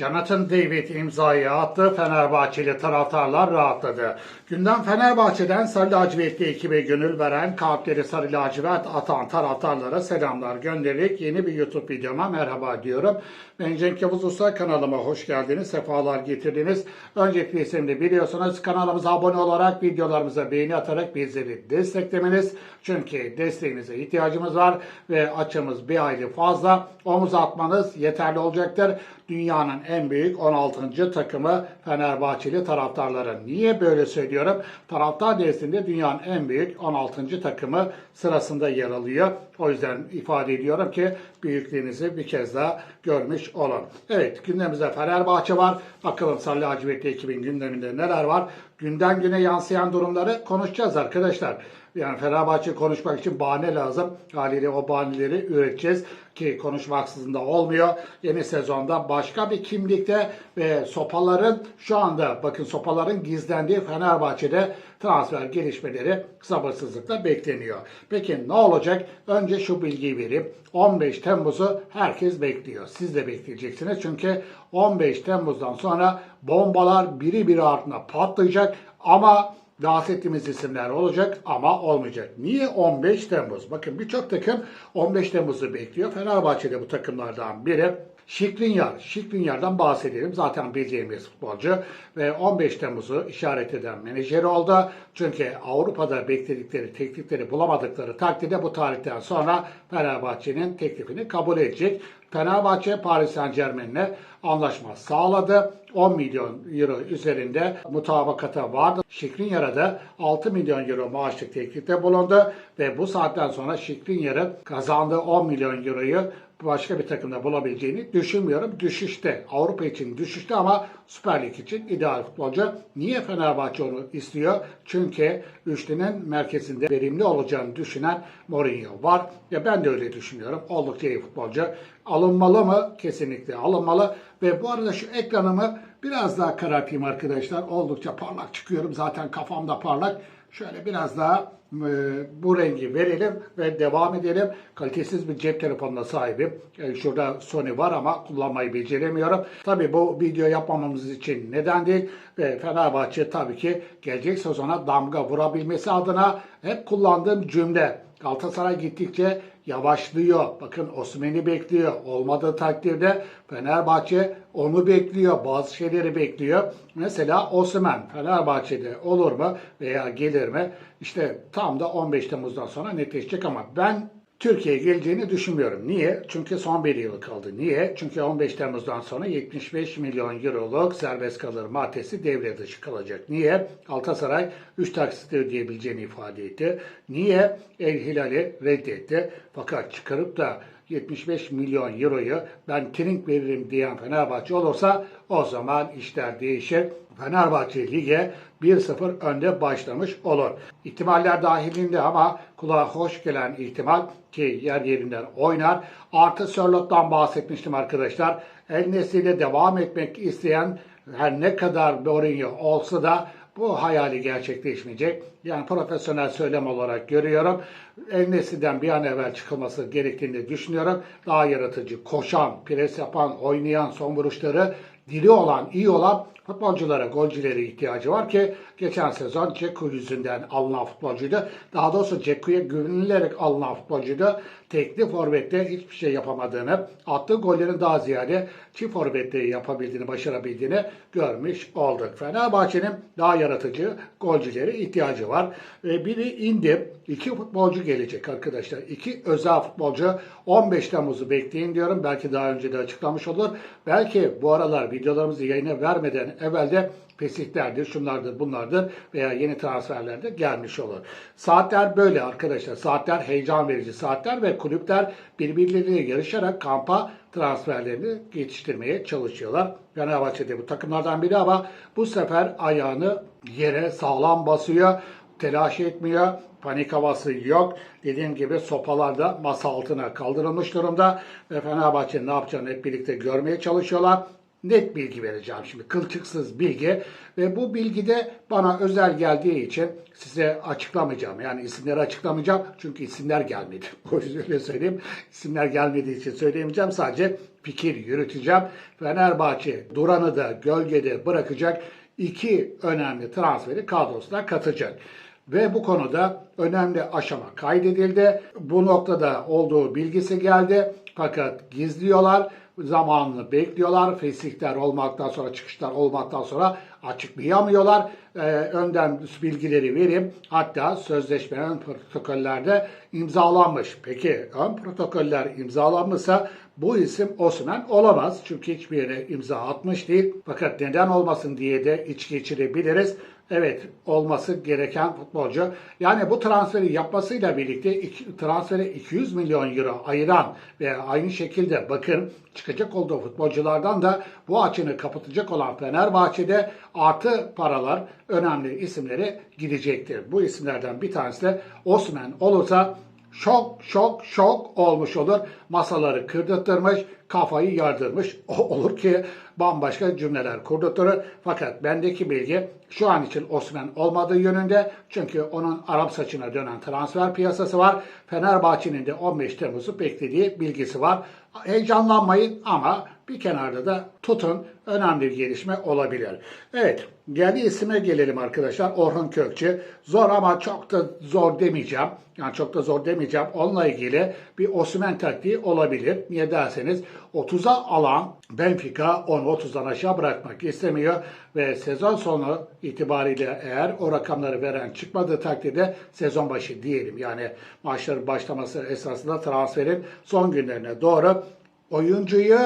Jonathan David imzayı attı. Fenerbahçeli taraftarlar rahatladı. Gündem Fenerbahçe'den Sarı Lacivertli ekibe gönül veren kalpleri Sarı Lacivert atan taraftarlara selamlar göndererek yeni bir YouTube videoma merhaba diyorum. Ben Cenk Yavuz Usta kanalıma hoş geldiniz. Sefalar getirdiniz. Öncelikle isimli biliyorsunuz kanalımıza abone olarak videolarımıza beğeni atarak bizleri desteklemeniz. Çünkü desteğinize ihtiyacımız var ve açımız bir aylık fazla. Omuz atmanız yeterli olacaktır. Dünyanın en büyük 16. takımı Fenerbahçeli taraftarları. Niye böyle söylüyorum? Taraftar nezdinde dünyanın en büyük 16. takımı sırasında yer alıyor. O yüzden ifade ediyorum ki büyüklüğünüzü bir kez daha görmüş olun. Evet gündemimizde Fenerbahçe var. Bakalım Sarı Lacivertli ekibin gündeminde neler var? Günden güne yansıyan durumları konuşacağız arkadaşlar. Yani Fenerbahçe konuşmak için bahane lazım. Haliyle o bahaneleri üreteceğiz ki konuşmaksızın da olmuyor. Yeni sezonda başka bir kimlikte ve sopaların şu anda bakın sopaların gizlendiği Fenerbahçe'de transfer gelişmeleri sabırsızlıkla bekleniyor. Peki ne olacak? Önce şu bilgiyi vereyim. 15 Temmuz'u herkes bekliyor. Siz de bekleyeceksiniz. Çünkü 15 Temmuz'dan sonra bombalar biri biri ardına patlayacak ama bahsettiğimiz isimler olacak ama olmayacak. Niye 15 Temmuz? Bakın birçok takım 15 Temmuz'u bekliyor. Fenerbahçe de bu takımlardan biri. Şikrinyar, Şikrinyar'dan bahsedelim. Zaten bildiğimiz futbolcu ve 15 Temmuz'u işaret eden menajeri oldu. Çünkü Avrupa'da bekledikleri teklifleri bulamadıkları takdirde bu tarihten sonra Fenerbahçe'nin teklifini kabul edecek. Fenerbahçe Paris Saint Germain'le anlaşma sağladı. 10 milyon euro üzerinde mutabakata vardı. Şikrinyar'a da 6 milyon euro maaşlık teklifte bulundu ve bu saatten sonra Şikrinyar'ın kazandığı 10 milyon euroyu başka bir takımda bulabileceğini düşünmüyorum. Düşüşte, Avrupa için düşüşte ama Süper Lig için ideal futbolcu. Niye Fenerbahçe onu istiyor? Çünkü üçlünün merkezinde verimli olacağını düşünen Mourinho var. Ya ben de öyle düşünüyorum. Oldukça iyi futbolcu. Alınmalı mı? Kesinlikle alınmalı. Ve bu arada şu ekranımı biraz daha karartayım arkadaşlar. Oldukça parlak çıkıyorum. Zaten kafamda parlak. Şöyle biraz daha e, bu rengi verelim ve devam edelim. Kalitesiz bir cep telefonuna sahibim. E, şurada Sony var ama kullanmayı beceremiyorum. Tabii bu video yapmamamız için neden değil? Ve Fenerbahçe tabii ki gelecek sezona damga vurabilmesi adına hep kullandığım cümle. Galatasaray gittikçe yavaşlıyor. Bakın Osman'ı bekliyor. Olmadığı takdirde Fenerbahçe onu bekliyor. Bazı şeyleri bekliyor. Mesela Osman Fenerbahçe'de olur mu veya gelir mi? İşte tam da 15 Temmuz'dan sonra netleşecek ama ben Türkiye'ye geleceğini düşünmüyorum. Niye? Çünkü son bir yıl kaldı. Niye? Çünkü 15 Temmuz'dan sonra 75 milyon euroluk serbest kalır maddesi devre dışı kalacak. Niye? Galatasaray 3 taksitle ödeyebileceğini ifade etti. Niye? El Hilal'i reddetti. Fakat çıkarıp da 75 milyon euroyu ben trink veririm diyen Fenerbahçe olursa o zaman işler değişir. Fenerbahçe lige 1-0 önde başlamış olur. İhtimaller dahilinde ama kulağa hoş gelen ihtimal ki yer yerinden oynar. Artı Sörlot'tan bahsetmiştim arkadaşlar. El devam etmek isteyen her ne kadar Mourinho olsa da bu hayali gerçekleşmeyecek. Yani profesyonel söylem olarak görüyorum. El Nesli'den bir an evvel çıkılması gerektiğini düşünüyorum. Daha yaratıcı, koşan, pres yapan, oynayan, son vuruşları dili olan, iyi olan futbolculara, golcülere ihtiyacı var ki geçen sezon Ceku yüzünden alınan futbolcuydu. Daha doğrusu Ceku'ya güvenilerek alınan futbolcuydu. Tekli forvette hiçbir şey yapamadığını, attığı gollerin daha ziyade çift forvette yapabildiğini, başarabildiğini görmüş olduk. Fenerbahçe'nin daha yaratıcı golcülere ihtiyacı var. Ve biri indi. iki futbolcu gelecek arkadaşlar. İki özel futbolcu 15 Temmuz'u bekleyin diyorum. Belki daha önce de açıklamış olur. Belki bu aralar videolarımızı yayına vermeden evvelde pesihlerdir, şunlardır, bunlardır veya yeni transferler de gelmiş olur. Saatler böyle arkadaşlar. Saatler heyecan verici saatler ve kulüpler birbirleriyle yarışarak kampa transferlerini yetiştirmeye çalışıyorlar. Fenerbahçe'de bu takımlardan biri ama bu sefer ayağını yere sağlam basıyor telaş etmiyor. Panik havası yok. Dediğim gibi sopalar da masa altına kaldırılmış durumda. Ve Fenerbahçe'nin ne yapacağını hep birlikte görmeye çalışıyorlar. Net bilgi vereceğim şimdi. Kılçıksız bilgi. Ve bu bilgi de bana özel geldiği için size açıklamayacağım. Yani isimleri açıklamayacağım. Çünkü isimler gelmedi. O yüzden öyle söyleyeyim. İsimler gelmediği için söyleyemeyeceğim. Sadece fikir yürüteceğim. Fenerbahçe Duran'ı da gölgede bırakacak. iki önemli transferi kadrosuna katacak. Ve bu konuda önemli aşama kaydedildi. Bu noktada olduğu bilgisi geldi. Fakat gizliyorlar. Zamanını bekliyorlar. Fesihler olmaktan sonra, çıkışlar olmaktan sonra açıklayamıyorlar. Ee, önden bilgileri vereyim. Hatta sözleşmenin protokollerde imzalanmış. Peki ön protokoller imzalanmışsa bu isim Osman olamaz. Çünkü hiçbir yere imza atmış değil. Fakat neden olmasın diye de iç geçirebiliriz. Evet olması gereken futbolcu. Yani bu transferi yapmasıyla birlikte iki, transfere 200 milyon euro ayıran ve aynı şekilde bakın çıkacak olduğu futbolculardan da bu açını kapatacak olan Fenerbahçe'de artı paralar önemli isimlere gidecektir. Bu isimlerden bir tanesi de Osman olursa şok şok şok olmuş olur. Masaları kırdırtırmış, kafayı yardırmış O- olur ki bambaşka cümleler kurdurtur. Fakat bendeki bilgi şu an için Osman olmadığı yönünde. Çünkü onun Arap saçına dönen transfer piyasası var. Fenerbahçe'nin de 15 Temmuz'u beklediği bilgisi var. Heyecanlanmayın ama bir kenarda da tutun. Önemli bir gelişme olabilir. Evet, geldi isime gelelim arkadaşlar. Orhun Kökçü. Zor ama çok da zor demeyeceğim. Yani çok da zor demeyeceğim. Onunla ilgili bir Osimhen taktiği olabilir. Niye derseniz 30'a alan Benfica onu 30'dan aşağı bırakmak istemiyor ve sezon sonu itibariyle eğer o rakamları veren çıkmadığı takdirde sezon başı diyelim yani maçların başlaması esasında transferin son günlerine doğru oyuncuyu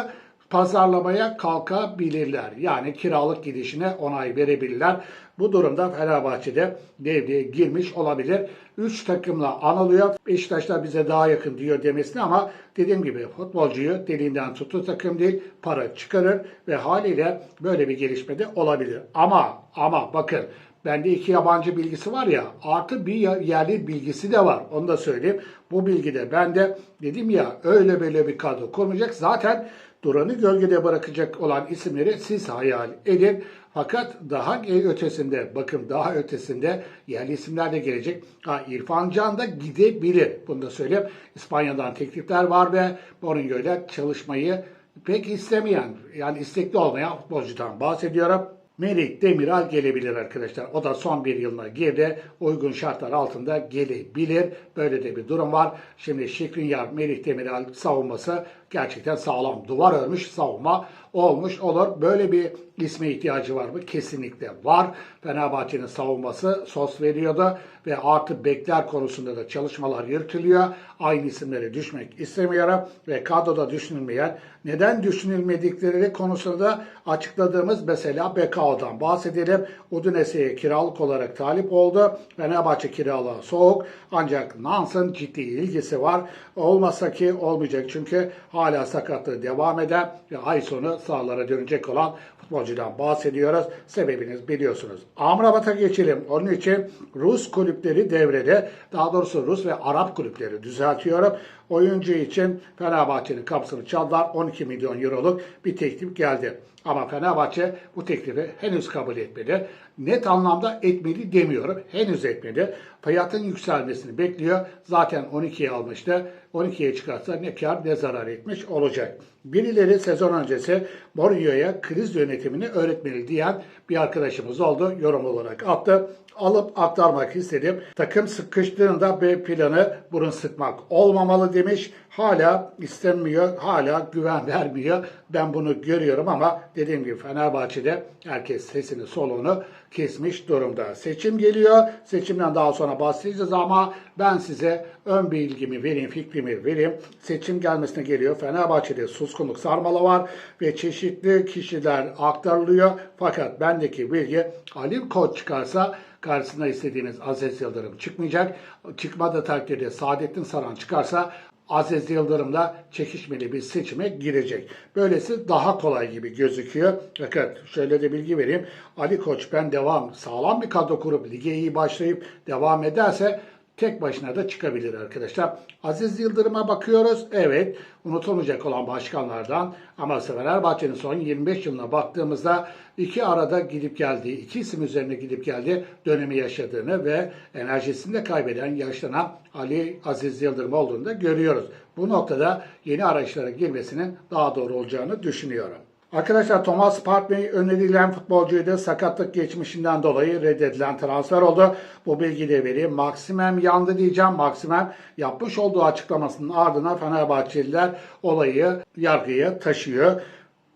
pazarlamaya kalkabilirler. Yani kiralık gidişine onay verebilirler. Bu durumda Fenerbahçe'de devreye girmiş olabilir. 3 takımla anılıyor. Beşiktaşlar bize daha yakın diyor demesine ama dediğim gibi futbolcuyu deliğinden tuttu takım değil para çıkarır ve haliyle böyle bir gelişme de olabilir. Ama ama bakın Bende iki yabancı bilgisi var ya artı bir yerli bilgisi de var. Onu da söyleyeyim. Bu bilgi de bende dedim ya öyle böyle bir kadro kurmayacak. Zaten Duran'ı gölgede bırakacak olan isimleri siz hayal edin. Fakat daha ötesinde, bakın daha ötesinde yerli isimler de gelecek. Ha, İrfan Can da gidebilir. Bunu da söyleyeyim. İspanya'dan teklifler var ve Mourinho ile çalışmayı pek istemeyen, yani istekli olmayan futbolcudan bahsediyorum. Merih Demiral gelebilir arkadaşlar. O da son bir yılına girdi. Uygun şartlar altında gelebilir. Böyle de bir durum var. Şimdi Şikrinyar, Merih Demiral savunması gerçekten sağlam. Duvar örmüş savunma olmuş olur. Böyle bir isme ihtiyacı var mı? Kesinlikle var. Fenerbahçe'nin savunması sos veriyordu ve artı bekler konusunda da çalışmalar yürütülüyor. Aynı isimlere düşmek istemiyorum ve kadroda düşünülmeyen neden düşünülmedikleri konusunda açıkladığımız mesela Bekao'dan bahsedelim. Udinese'ye kiralık olarak talip oldu. Fenerbahçe kiralığa soğuk ancak Nans'ın ciddi ilgisi var. Olmasa ki olmayacak çünkü hala sakatlığı devam eden ve ay sonu sahalara dönecek olan futbolcudan bahsediyoruz. Sebebiniz biliyorsunuz. Amrabat'a geçelim. Onun için Rus kulüpleri devrede. Daha doğrusu Rus ve Arap kulüpleri düzeltiyorum. Oyuncu için Fenerbahçe'nin kapısını çaldılar. 12 milyon euroluk bir teklif geldi. Ama Fenerbahçe bu teklifi henüz kabul etmedi. Net anlamda etmedi demiyorum. Henüz etmedi. Fiyatın yükselmesini bekliyor. Zaten 12'ye almıştı. 12'ye çıkarsa ne kar ne zarar etmiş olacak. Birileri sezon öncesi Mourinho'ya kriz yönetimini öğretmeli diyen bir arkadaşımız oldu. Yorum olarak attı. Alıp aktarmak istedim. Takım sıkıştığında B planı burun sıkmak olmamalı demiş. Hala istenmiyor, hala güven vermiyor. Ben bunu görüyorum ama dediğim gibi Fenerbahçe'de herkes sesini soluğunu kesmiş durumda. Seçim geliyor. Seçimden daha sonra bahsedeceğiz ama ben size ön bilgimi vereyim, fikrimi vereyim. Seçim gelmesine geliyor. Fenerbahçe'de suskunluk sarmalı var ve çeşitli kişiler aktarılıyor. Fakat bendeki bilgi Ali Koç çıkarsa karşısına istediğiniz Aziz Yıldırım çıkmayacak. Çıkmadığı takdirde Saadettin Saran çıkarsa Aziz Yıldırım'la çekişmeli bir seçime girecek. Böylesi daha kolay gibi gözüküyor. Fakat şöyle de bilgi vereyim. Ali Koç ben devam sağlam bir kadro kurup lige iyi başlayıp devam ederse tek başına da çıkabilir arkadaşlar. Aziz Yıldırım'a bakıyoruz. Evet unutulmayacak olan başkanlardan ama Fenerbahçe'nin son 25 yılına baktığımızda iki arada gidip geldiği, iki isim üzerine gidip geldiği dönemi yaşadığını ve enerjisini de kaybeden, yaşlanan Ali Aziz Yıldırım olduğunu da görüyoruz. Bu noktada yeni arayışlara girmesinin daha doğru olacağını düşünüyorum. Arkadaşlar Thomas Partey önerilen futbolcuydu. Sakatlık geçmişinden dolayı reddedilen transfer oldu. Bu bilgi de vereyim. Maximem yandı diyeceğim. Maximem yapmış olduğu açıklamasının ardından Fenerbahçeliler olayı yargıya taşıyor.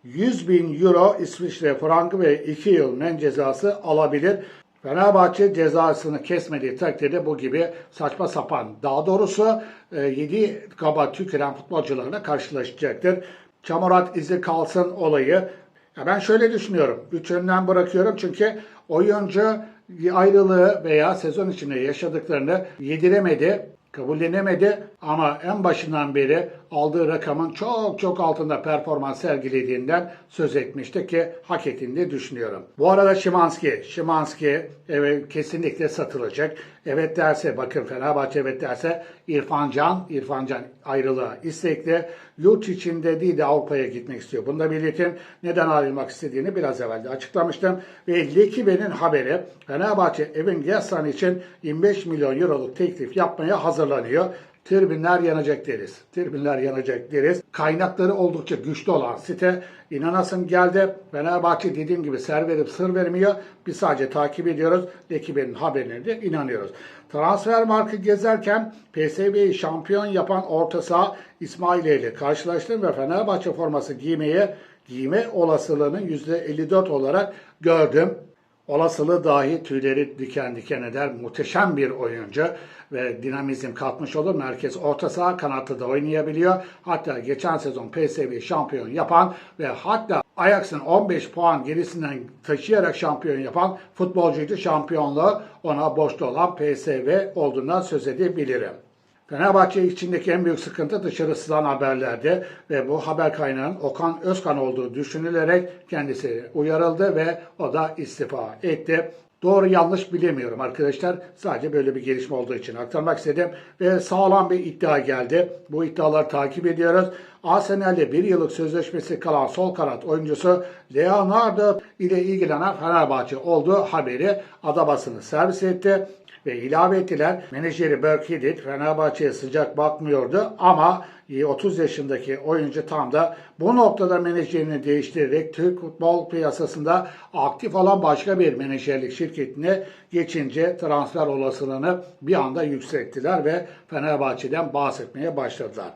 100 bin euro İsviçre frangı ve 2 yıl men cezası alabilir. Fenerbahçe cezasını kesmediği takdirde bu gibi saçma sapan daha doğrusu 7 kaba tüküren futbolcularla karşılaşacaktır. Çamurat izi kalsın olayı. Ya ben şöyle düşünüyorum. Üç önden bırakıyorum çünkü oyuncu ayrılığı veya sezon içinde yaşadıklarını yediremedi, kabullenemedi ama en başından beri aldığı rakamın çok çok altında performans sergilediğinden söz etmişti ki hak ettiğini düşünüyorum. Bu arada Şimanski, Şimanski evet kesinlikle satılacak. Evet derse bakın Fenerbahçe evet derse İrfan Can, İrfan Can ayrılığa istekli. Yurt içinde değil de Avrupa'ya gitmek istiyor. Bunu da belirteyim. Neden ayrılmak istediğini biraz evvel de açıklamıştım. Ve Lekibe'nin haberi Fenerbahçe Evin Gessan için 25 milyon euroluk teklif yapmaya hazırlanıyor. Tribünler yanacak deriz. Tribünler yanacak deriz. Kaynakları oldukça güçlü olan site inanasım geldi. Fenerbahçe dediğim gibi ser verip sır vermiyor. Biz sadece takip ediyoruz. Ekibenin haberine de inanıyoruz. Transfer markı gezerken PSV'yi şampiyon yapan orta saha İsmail ile karşılaştım ve Fenerbahçe forması giymeye giyme olasılığının %54 olarak gördüm. Olasılığı dahi tüyleri diken diken eder. Muhteşem bir oyuncu ve dinamizm katmış olur. Merkez orta saha kanatta da oynayabiliyor. Hatta geçen sezon PSV şampiyon yapan ve hatta Ajax'ın 15 puan gerisinden taşıyarak şampiyon yapan futbolcuydu. Şampiyonluğu ona borçlu olan PSV olduğundan söz edebilirim. Fenerbahçe içindeki en büyük sıkıntı dışarı sızan haberlerdi ve bu haber kaynağının Okan Özkan olduğu düşünülerek kendisi uyarıldı ve o da istifa etti. Doğru yanlış bilemiyorum arkadaşlar. Sadece böyle bir gelişme olduğu için aktarmak istedim. Ve sağlam bir iddia geldi. Bu iddiaları takip ediyoruz. Arsenal'de bir yıllık sözleşmesi kalan sol kanat oyuncusu Leonardo ile ilgilenen Fenerbahçe olduğu haberi ada basını servis etti ve ilave ettiler. Menajeri Berk Hidit Fenerbahçe'ye sıcak bakmıyordu ama 30 yaşındaki oyuncu tam da bu noktada menajerini değiştirerek Türk futbol piyasasında aktif olan başka bir menajerlik şirketine geçince transfer olasılığını bir anda yükselttiler ve Fenerbahçe'den bahsetmeye başladılar.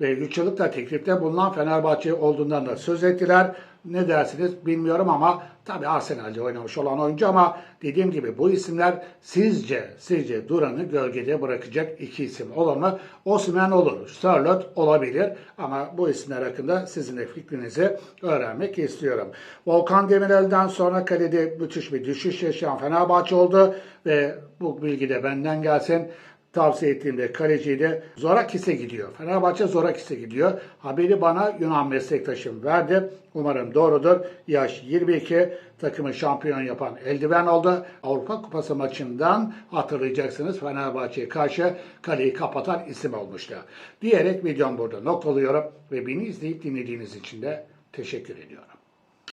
Ve 3 yıllık da teklifte bulunan Fenerbahçe olduğundan da söz ettiler. Ne dersiniz bilmiyorum ama tabii Arsenal'de oynamış olan oyuncu ama dediğim gibi bu isimler sizce sizce Duran'ı gölgede bırakacak iki isim olur mu? Osimhen olur, Sörloth olabilir ama bu isimler hakkında sizin de fikrinizi öğrenmek istiyorum. Volkan Demirel'den sonra kalede müthiş bir düşüş yaşayan Fenerbahçe oldu ve bu bilgi de benden gelsin tavsiye ettiğimde kaleciyle Zorakis'e gidiyor. Fenerbahçe Zorakis'e gidiyor. Haberi bana Yunan meslektaşım verdi. Umarım doğrudur. Yaş 22 takımı şampiyon yapan eldiven oldu. Avrupa Kupası maçından hatırlayacaksınız Fenerbahçe'ye karşı kaleyi kapatan isim olmuştu. Diyerek videom burada noktalıyorum ve beni izleyip dinlediğiniz için de teşekkür ediyorum.